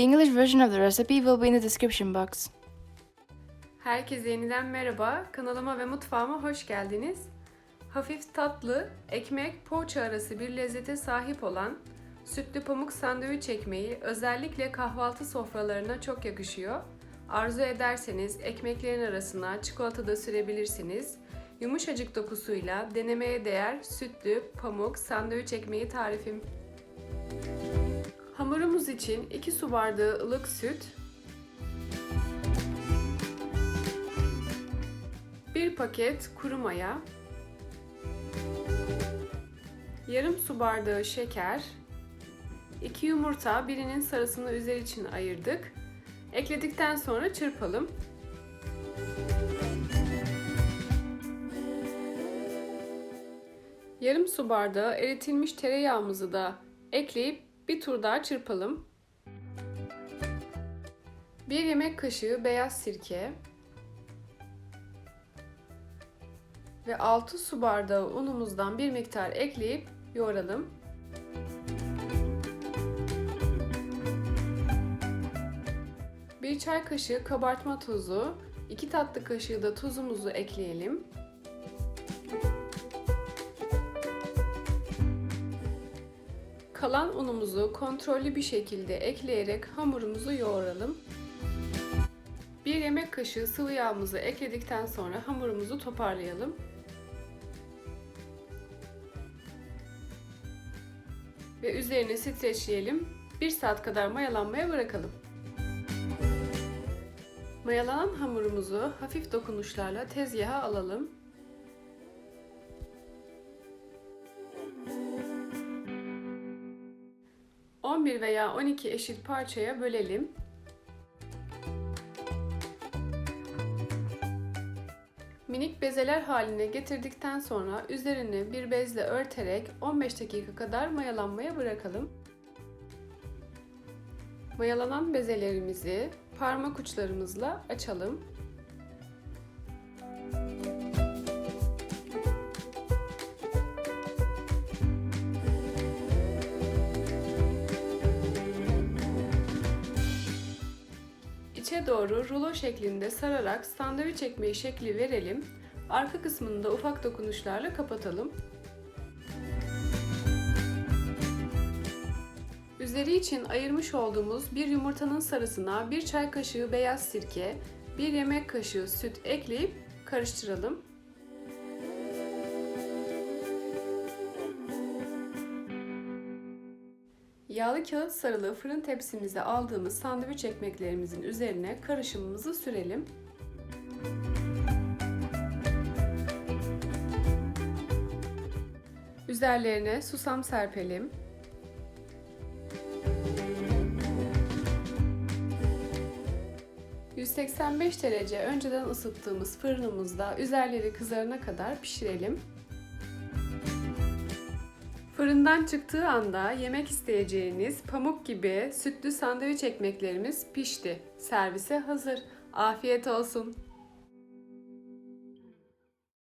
The English version of the recipe will be in the description box. Herkese yeniden merhaba. Kanalıma ve mutfağıma hoş geldiniz. Hafif tatlı, ekmek, poğaça arası bir lezzete sahip olan sütlü pamuk sandviç ekmeği özellikle kahvaltı sofralarına çok yakışıyor. Arzu ederseniz ekmeklerin arasına çikolata da sürebilirsiniz. Yumuşacık dokusuyla denemeye değer sütlü pamuk sandviç ekmeği tarifim. Hamurumuz için 2 su bardağı ılık süt, 1 paket kuru maya, yarım su bardağı şeker, 2 yumurta, birinin sarısını üzeri için ayırdık. Ekledikten sonra çırpalım. Yarım su bardağı eritilmiş tereyağımızı da ekleyip bir tur daha çırpalım. 1 yemek kaşığı beyaz sirke, ve 6 su bardağı unumuzdan bir miktar ekleyip yoğuralım. Bir çay kaşığı kabartma tozu, 2 tatlı kaşığı da tuzumuzu ekleyelim. Kalan unumuzu kontrollü bir şekilde ekleyerek hamurumuzu yoğuralım. Bir yemek kaşığı sıvı yağımızı ekledikten sonra hamurumuzu toparlayalım. Ve üzerine streçleyelim. 1 saat kadar mayalanmaya bırakalım. Mayalanan hamurumuzu hafif dokunuşlarla tezgaha alalım. ...11 veya 12 eşit parçaya bölelim. Minik bezeler haline getirdikten sonra üzerini bir bezle örterek 15 dakika kadar mayalanmaya bırakalım. Mayalanan bezelerimizi parmak uçlarımızla açalım. İçe doğru rulo şeklinde sararak sandviç ekmeği şekli verelim. Arka kısmını da ufak dokunuşlarla kapatalım. Üzeri için ayırmış olduğumuz bir yumurtanın sarısına bir çay kaşığı beyaz sirke, bir yemek kaşığı süt ekleyip karıştıralım. Yağlı kağıt sarılı fırın tepsimize aldığımız sandviç ekmeklerimizin üzerine karışımımızı sürelim. Üzerlerine susam serpelim. ...185 derece önceden ısıttığımız fırınımızda üzerleri kızarana kadar pişirelim. Fırından çıktığı anda yemek isteyeceğiniz pamuk gibi sütlü sandviç ekmeklerimiz pişti. Servise hazır. Afiyet olsun.